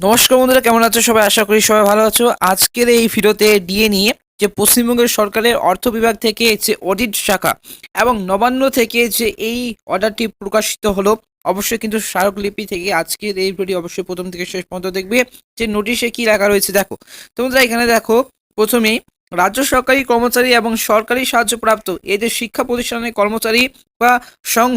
নমস্কার বন্ধুরা, কেমন আছো? সবাই আশা করি সবাই ভালো আছো। আজকের এই ভিডিওতে ডিএ নিয়ে যে পশ্চিমবঙ্গের সরকারের অর্থ বিভাগ থেকে যে অডিট শাখা এবং নবান্ন থেকে যে এই অর্ডারটি প্রকাশিত হলো, অবশ্যই কিন্তু স্মারকলিপি থেকে আজকের এই ভিডিওটি অবশ্যই প্রথম থেকে শেষ পর্যন্ত দেখবে যে নোটিশে কি লেখা রয়েছে। দেখো, তোমরা এখানে দেখো, প্রথমেই রাজ্য সরকারি কর্মচারী এবং সরকারি সাহায্যপ্রাপ্ত এদের শিক্ষা প্রতিষ্ঠানের কর্মচারী বা সং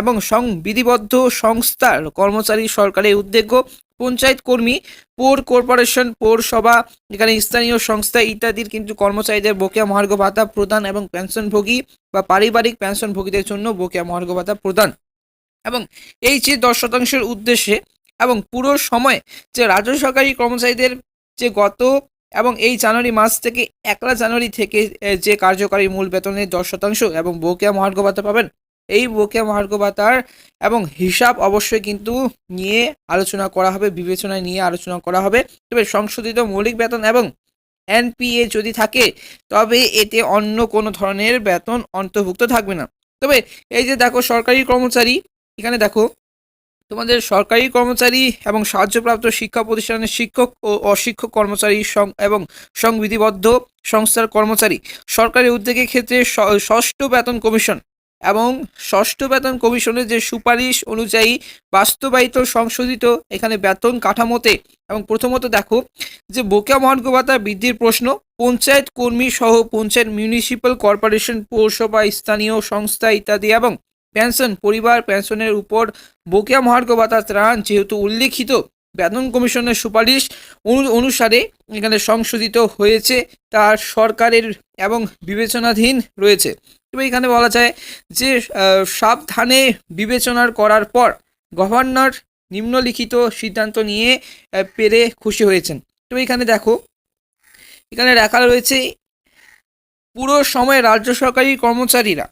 এবং সংবিধিবদ্ধ সংস্থার কর্মচারী সরকারি উদ্যোগ পঞ্চায়েত কর্মী, পৌর কর্পোরেশন পৌরসভা এখানে স্থানীয় সংস্থা ইত্যাদির কিন্তু কর্মচারীদের বকেয়া মহার্ঘ ভাতা প্রদান এবং পেনশনভোগী বা পারিবারিক পেনশনভোগীদের জন্য বকেয়া মহার্ঘ ভাতা প্রদান। এবং এই যে দশ শতাংশের উদ্দেশ্যে এবং পুরো সময় যে রাজ্য সরকারি কর্মচারীদের যে গত এবং এই জানুয়ারি মাস থেকে একলা জানুয়ারি থেকে যে কার্যকারী মূল বেতনের দশ শতাংশ এবং বকেয়া মহার্ঘ ভাতা পাবেন এই বকেয়া মহার্ঘ এবং হিসাব অবশ্যই কিন্তু নিয়ে আলোচনা করা হবে, বিবেচনায় নিয়ে আলোচনা করা হবে। তবে সংশোধিত মৌলিক বেতন এবং এনপিএ যদি থাকে, তবে এতে অন্য কোনো ধরনের বেতন অন্তর্ভুক্ত থাকবে না। তবে এই যে দেখো সরকারি কর্মচারী, এখানে দেখো তোমাদের সরকারি কর্মচারী এবং সাহায্যপ্রাপ্ত শিক্ষা প্রতিষ্ঠানের শিক্ষক ও অশিক্ষক কর্মচারী এবং সংবিধিবদ্ধ সংস্থার কর্মচারী। সরকারি উদ্যোগের ক্ষেত্রে ষষ্ঠ বেতন কমিশন এবং ষষ্ঠ বেতন কমিশনের যে সুপারিশ অনুযায়ী বাস্তবায়িত সংশোধিত এখানে বেতন কাঠামোতে এবং প্রথমত দেখো যে বোকা মহার্ঘ ভাতা বৃদ্ধির প্রশ্ন, পঞ্চায়েত কর্মী সহ পঞ্চায়েত মিউনিসিপ্যাল কর্পোরেশন পৌরসভা, স্থানীয় সংস্থা ইত্যাদি এবং পেনশন, পরিবার পেনশনের উপর বকেয়া মহার্ঘ ত্রাণ যেহেতু উল্লেখিত, বেতন কমিশনের সুপারিশ অনু- অনুসারে এখানে সংশোধিত হয়েছে, তার সরকারের এবং বিবেচনাধীন রয়েছে। তবে এখানে বলা যায় যে সাবধানে বিবেচনার করার পর গভর্নর নিম্নলিখিত সিদ্ধান্ত নিয়ে পেরে খুশি হয়েছেন। তো এখানে দেখো, এখানে রাখা রয়েছে, পুরো সময় রাজ্য সরকারি কর্মচারীরা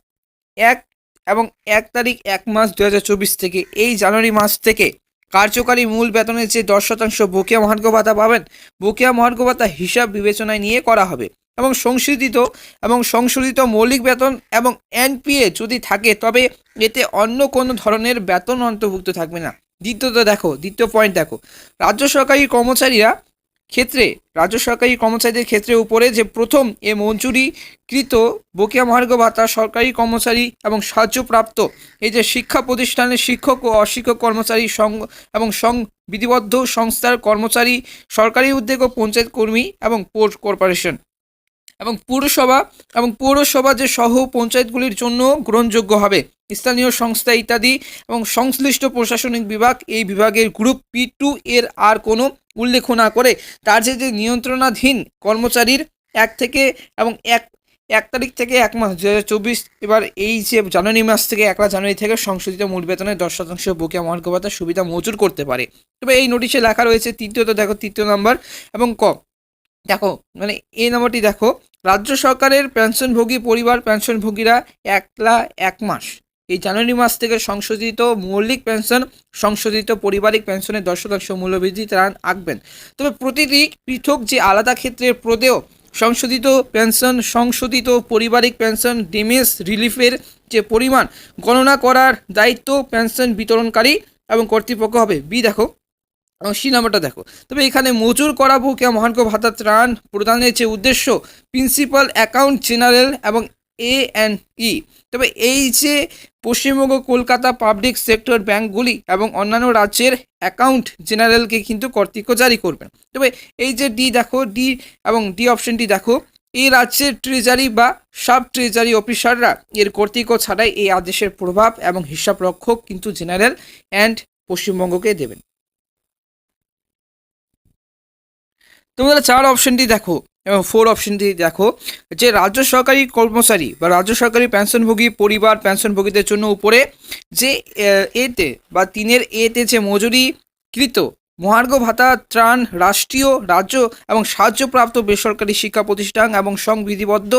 এক এবং এক তারিখ এক মাস দু হাজার চব্বিশ থেকে এই জানুয়ারি মাস থেকে কার্যকারী মূল বেতনের যে দশ শতাংশ বকেয়া মহার্ঘ ভাতা পাবেন। বকেয়া মহার্ঘ ভাতা হিসাব বিবেচনায় নিয়ে করা হবে। এবং সংশোধিত এবং সংশোধিত মৌলিক বেতন এবং এনপিএ যদি থাকে, তবে এতে অন্য কোনো ধরনের বেতন অন্তর্ভুক্ত থাকবে না। দ্বিতীয়ত দেখো, দ্বিতীয় পয়েন্ট দেখো। রাজ্য সরকারি কর্মচারীরা ক্ষেত্রে, রাজ্য সরকারি কর্মচারীদের ক্ষেত্রে উপরে যে প্রথম এ মঞ্জুরিকৃত বকেয়া মহার্ঘ ভাতা সরকারি কর্মচারী এবং সাহায্যপ্রাপ্ত এই যে শিক্ষা প্রতিষ্ঠানের শিক্ষক ও অশিক্ষক কর্মচারী সং এবং সংবিধিবদ্ধ সংস্থার কর্মচারী, সরকারি উদ্যোগ ও পঞ্চায়েত কর্মী এবং পৌর কর্পোরেশন। এবং পুরসভা এবং পৌরসভা যে সহ পঞ্চায়েতগুলির জন্য গ্রহণযোগ্য হবে। স্থানীয় সংস্থা ইত্যাদি এবং সংশ্লিষ্ট প্রশাসনিক বিভাগ এই বিভাগের গ্রুপ পি টু এর আর কোনো উল্লেখ না করে তার যে যে নিয়ন্ত্রণাধীন কর্মচারীর এক থেকে এবং এক এক তারিখ থেকে এক মাস দু হাজার চব্বিশ, এবার এই যে জানুয়ারি মাস থেকে একলা জানুয়ারি থেকে সংশোধিত মূল বেতনের দশ শতাংশ বকেয়া মহার্ঘ সুবিধা মজুর করতে পারে। তবে এই নোটিশে লেখা রয়েছে, তৃতীয়ত দেখো, তৃতীয় নাম্বার এবং ক দেখো মানে এই নম্বরটি দেখো। রাজ্য সরকারের পেনশনভোগী পরিবার, পেনশনভোগীরা একলা এক মাস। এই জানুয়ারি মাস থেকে সংশোধিত মৌলিক পেনশন, সংশোধিত পারিবারিক পেনশনের দশ শতাংশ মূল্যবৃদ্ধি ত্রাণ আঁকবেন। তবে প্রতিটি পৃথক যে আলাদা ক্ষেত্রে প্রদেয়, সংশোধিত পেনশন, সংশোধিত পারিবারিক পেনশন ডিমেস রিলিফের যে পরিমাণ, গণনা করার দায়িত্ব পেনশন বিতরণকারী এবং কর্তৃপক্ষ হবে। বি দেখো। সি নাম্বারটা দেখো। তবে এখানে মজুর করা বুকে মহার্ঘ ভাতা ত্রাণ প্রদানের যে উদ্দেশ্য প্রিন্সিপাল অ্যাকাউন্ট জেনারেল এবং এ এন ই তবে এই যে পশ্চিমবঙ্গ, কলকাতা পাবলিক সেক্টর ব্যাংকগুলি এবং অন্যান্য রাজ্যের অ্যাকাউন্ট জেনারেলকে কিন্তু কর্তৃপক্ষ জারি করবেন তবে এই যে ডি দেখো ডি এবং ডি অপশনটি দেখো, এই রাজ্যের ট্রেজারি বা সাব ট্রেজারি অফিসাররা এর কর্তৃপক্ষ ছাড়াই এই আদেশের প্রভাব এবং হিসাব রক্ষক কিন্তু জেনারেল অ্যান্ড পশ্চিমবঙ্গকে দেবেন। তোমরা চার অপশনটি দেখো, এবং ফোর অপশনটি দেখো যে রাজ্য সরকারি কর্মচারী বা রাজ্য সরকারি পেনশনভোগী পরিবার পেনশনভোগীদের জন্য উপরে যে এতে বা তিনের এতে যে মজুরিকৃত মহার্ঘ ভাতা ত্রাণ রাষ্ট্রীয়, রাজ্য এবং সাহায্যপ্রাপ্ত বেসরকারি শিক্ষা প্রতিষ্ঠান এবং সংবিধিবদ্ধ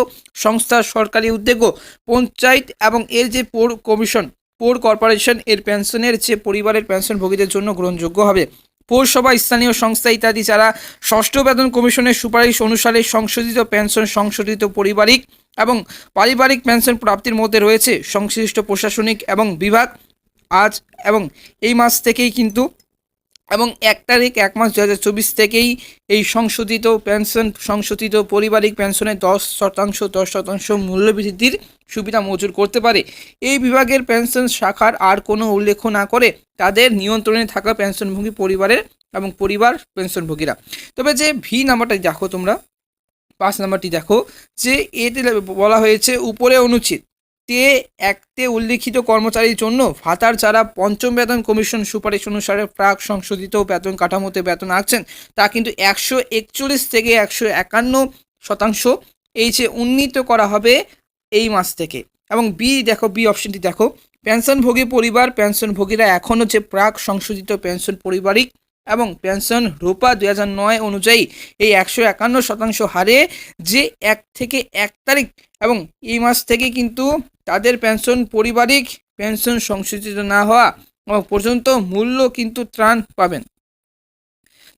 সংস্থার সরকারি উদ্যোগ পঞ্চায়েত এবং এর যে পোর কমিশন, পোর কর্পোরেশন এর পেনশনের যে পরিবারের পেনশনভোগীদের জন্য গ্রহণযোগ্য হবে। পৌরসভা, স্থানীয় সংস্থা ইত্যাদি যারা ষষ্ঠ বেতন কমিশনের সুপারিশ অনুসারে সংশোধিত পেনশন, সংশোধিত পারিবারিক এবং পারিবারিক পেনশন প্রাপ্তির মধ্যে রয়েছে সংশ্লিষ্ট প্রশাসনিক এবং বিভাগ আজ এবং এই মাস থেকেই কিন্তু এবং এক তারিখ, এক মাস দু হাজার চব্বিশ থেকেই এই সংশোধিত পেনশন, সংশোধিত পারিবারিক পেনশনের দশ শতাংশ দশ শতাংশ মূল্যবৃদ্ধির সুবিধা মজুর করতে পারে। এই বিভাগের পেনশন শাখার আর কোনো উল্লেখ না করে তাদের নিয়ন্ত্রণে থাকা পেনশনভোগী পরিবারের এবং পরিবার পেনশনভোগীরা। তবে যে ভি নাম্বারটা দেখো তোমরা, পাঁচ নাম্বারটি দেখো, যে এতে বলা হয়েছে, উপরে অনুচ্ছেদ তে, একতে উল্লিখিত কর্মচারীর জন্য ভাতার যারা পঞ্চম বেতন কমিশন সুপারিশ অনুসারে প্রাক সংশোধিত বেতন কাঠামোতে বেতন আঁকছেন। তা কিন্তু একশো একচল্লিশ থেকে একশো একান্ন শতাংশ। এই যে উন্নীত করা হবে এই মাস থেকে। এবং বি, দেখো, বি অপশনটি দেখো। পেনশনভোগী পরিবার, পেনশনভোগীরা এখনও যে প্রাক সংশোধিত পেনশন পারিবারিক এবং পেনশন রূপা দুই হাজার নয় অনুযায়ী এই একশো একান্ন শতাংশ হারে যে এক থেকে এক তারিখ এবং এই মাস থেকে কিন্তু তাদের পেনশন পারিবারিক পেনশন সংশোধিত না হওয়া পর্যন্ত মূল্য কিন্তু ত্রাণ পাবেন।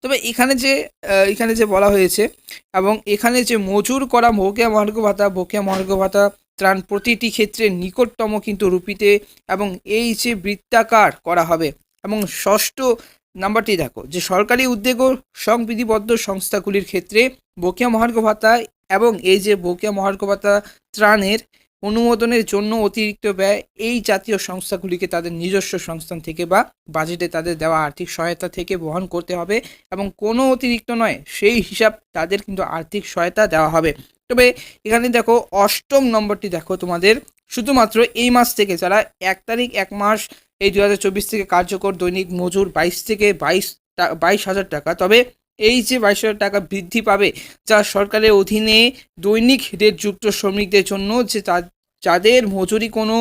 তবে এখানে যে এখানে যে বলা হয়েছে এবং এখানে যে মজুর করা বকেয়া মহার্ঘ ভাতা বকেয়া মহার্ঘ ভাতা ত্রাণ প্রতিটি ক্ষেত্রে নিকটতম কিন্তু রুপিতে এবং এই যে বৃত্তাকার করা হবে এবং ষষ্ঠ নাম্বারটি দেখো, যে সরকারি উদ্যোগ ও সংবিধিবদ্ধ সংস্থাগুলির ক্ষেত্রে বকেয়া মহার্ঘ ভাতা এবং এই যে বকেয়া মহার্ঘ ভাতা ত্রাণের অনুমোদনের জন্য অতিরিক্ত ব্যয় এই জাতীয় সংস্থাগুলিকে তাদের নিজস্ব সংস্থান থেকে বা বাজেটে তাদের দেওয়া আর্থিক সহায়তা থেকে বহন করতে হবে এবং কোনো অতিরিক্ত নয়, সেই হিসাব তাদের কিন্তু আর্থিক সহায়তা দেওয়া হবে। তবে এখানে দেখো, অষ্টম নম্বরটি দেখো তোমাদের, শুধুমাত্র এই মাস থেকে যারা এক তারিখ, এক মাস এই দু হাজার চব্বিশ থেকে কার্যকর দৈনিক মজুর বাইশ থেকে বাইশ বাইশ হাজার টাকা, তবে এই যে বাইশ হাজার টাকা বৃদ্ধি পাবে, যা সরকারের অধীনে দৈনিক রেটযুক্ত শ্রমিকদের জন্য যে যাদের মজুরি কোনো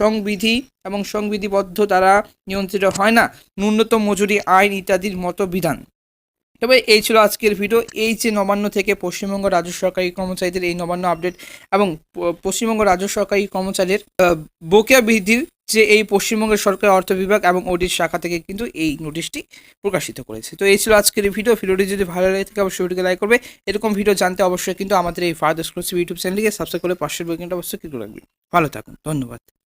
সংবিধি এবং সংবিধিবদ্ধ দ্বারা নিয়ন্ত্রিত হয় না, ন্যূনতম মজুরি আইন ইত্যাদির মতো বিধান তবে এই ছিল আজকের ভিডিও। এই যে নবান্ন থেকে পশ্চিমবঙ্গ রাজ্য সরকারি কর্মচারীদের এই নবান্ন আপডেট এবং পশ্চিমবঙ্গ রাজ্য সরকারি কর্মচারীর বকেয়া বৃদ্ধির যে এই পশ্চিমবঙ্গের সরকার অর্থ বিভাগ এবং অডিট শাখা থেকে কিন্তু এই নোটিশটি প্রকাশিত করেছে। তো এই ছিল আজকের এই ভিডিও। ভিডিওটি যদি ভালো লাগে থাকে, অবশ্যই ভিডিওকে লাইক করবে। এরকম ভিডিও জানতে অবশ্যই কিন্তু আমাদের এই ফার্দ এক্সক্লুসিভ ইউটিউব চ্যানেলকে সাবস্ক্রাইব করে পাশের বই অবশ্যই কিন্তু রাখবে ভালো থাকুন। ধন্যবাদ।